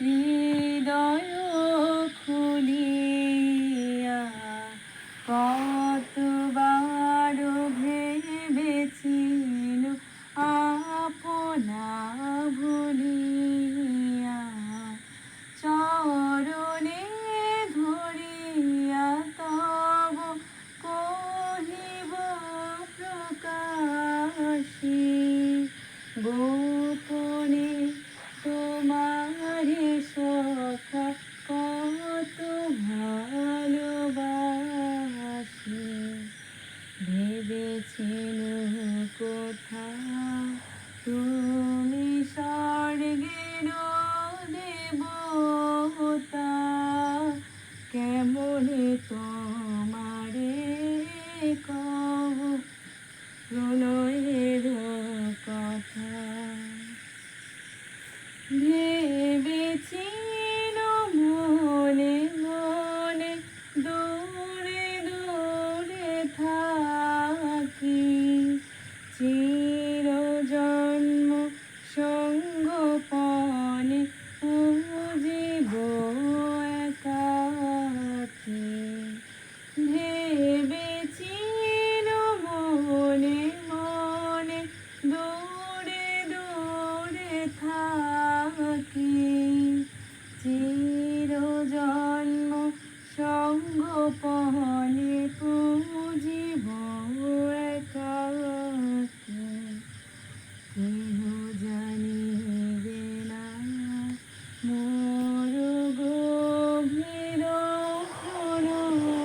হৃদয় সখা কত ভালোবাসি ভেবেছিল কোথা তুমি স্বর্গের দেবতা কেমনে তোমারে কব প্রণয়ের কথা। ভেবেছিল মনে মনে দূরে দূরে থাকি। চির জন্ম সঙ্গপনে পুজিব একাকি। ভেবেছিল মনে মনে দূরে দূরে থাকি। চির জন্ম সঙ্গপনে পুজিব কেহ জানিবে না মোর গভীর মোর অশ্রুবাড়ি